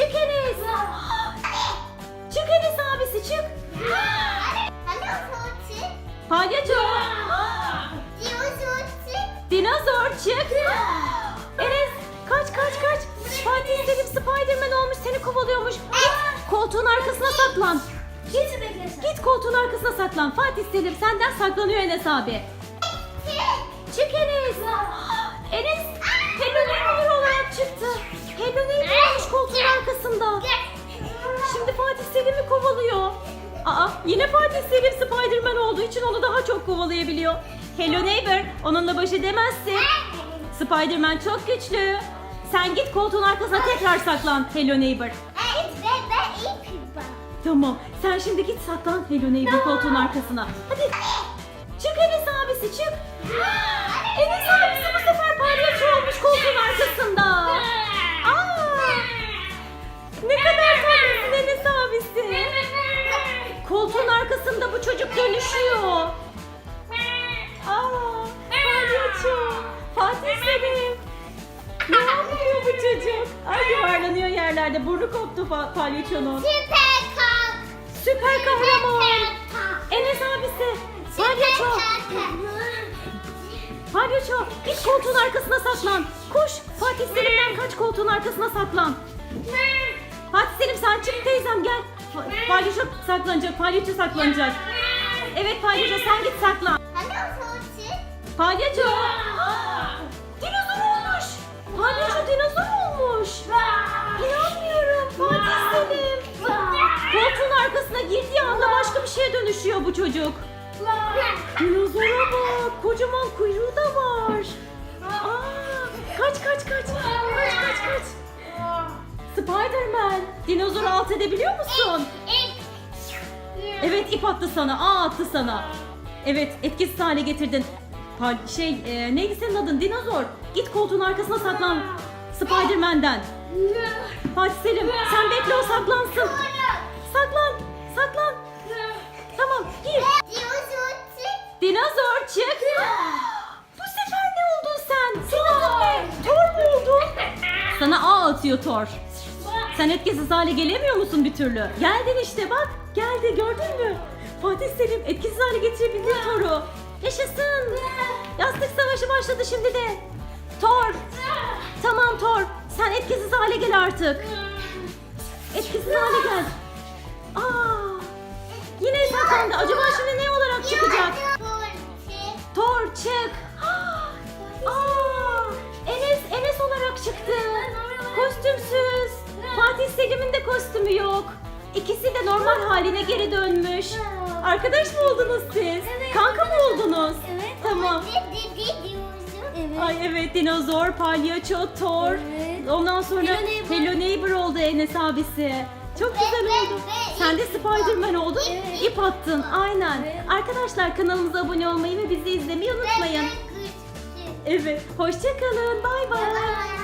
Çık Enes. Çık Enes abisi çık. Palyaço. Dinozor çık. Enes kaç kaç kaç. Fatih Selim Spiderman olmuş seni kovalıyormuş. Koltuğun arkasına saklan. Git, git koltuğun arkasına saklan. Fatih Selim senden saklanıyor Enes abi. Çık. Enes Aa yine Fatih Selim Spiderman olduğu için onu daha çok kovalayabiliyor. Hello Neighbor onunla baş edemezsin. Spiderman çok güçlü. Sen git koltuğun arkasına tekrar saklan Hello Neighbor. Tamam sen şimdi git saklan Hello Neighbor koltuğun arkasına. Hadi çık Enes abisi çık. Arkasında bu çocuk dönüşüyor. Aa, palyaço. Fatih Selim. Ne yapıyor bu çocuk? Ay yuvarlanıyor yerlerde. Burnu koptu fa- palyaçonun. Süper kahraman. Enes abisi. Palyaço. Palyaço. Git koltuğun arkasına saklan. Koş. Fatih Selim'den kaç koltuğun arkasına saklan. Fatih Selim sen çık teyzem gel. Fa- Palyaço saklanacak. Palyaço saklanacak. Evet palyaço sen git saklan. Palyaço. Dinozor olmuş. Palyaço dinozor olmuş. İnanmıyorum Fatih Selim. Koltuğun arkasına girdiği anda başka bir şeye dönüşüyor bu çocuk. Dinozora bak. Kocaman kuyruğu da var. Aa. Kaç kaç kaç. Spiderman. Dinozoru alt edebiliyor musun? Evet ip attı sana. Aa attı sana. Evet etkisiz hale getirdin. Şey e, neydi senin adın? Dinozor. Git koltuğun arkasına saklan. Spiderman'den. Fatih Selim sen bekle o saklansın. Saklan. Saklan. Tamam gir. Dinozor çık. Bu sefer ne oldun sen? Senin adın ne? Thor mu oldun? Sana A atıyor Thor. Sen etkisiz hale gelemiyor musun bir türlü? Geldin işte bak. Geldi gördün mü? Fatih Selim etkisiz hale getirebildin Thor'u. Yaşasın. Yastık savaşı başladı şimdi de. Thor. Tamam Thor. Sen etkisiz hale gel artık. Etkisiz hale gel. Selim'in de kostümü yok. İkisi de normal haline geri dönmüş. Arkadaş mı oldunuz siz? Evet. Kanka mı oldunuz? Evet. Tamam. Evet. Ay evet dinozor, palyaço, Thor. Evet. Ondan sonra Hello Neighbor. Oldu Enes abisi. Çok güzel Ve- oldu. ve- Sen de ip Spiderman oldun. Evet. İp attın. Aynen. Evet. Arkadaşlar kanalımıza abone olmayı ve bizi izlemeyi unutmayın. Evet. Hoşçakalın. Bay bay. Bye.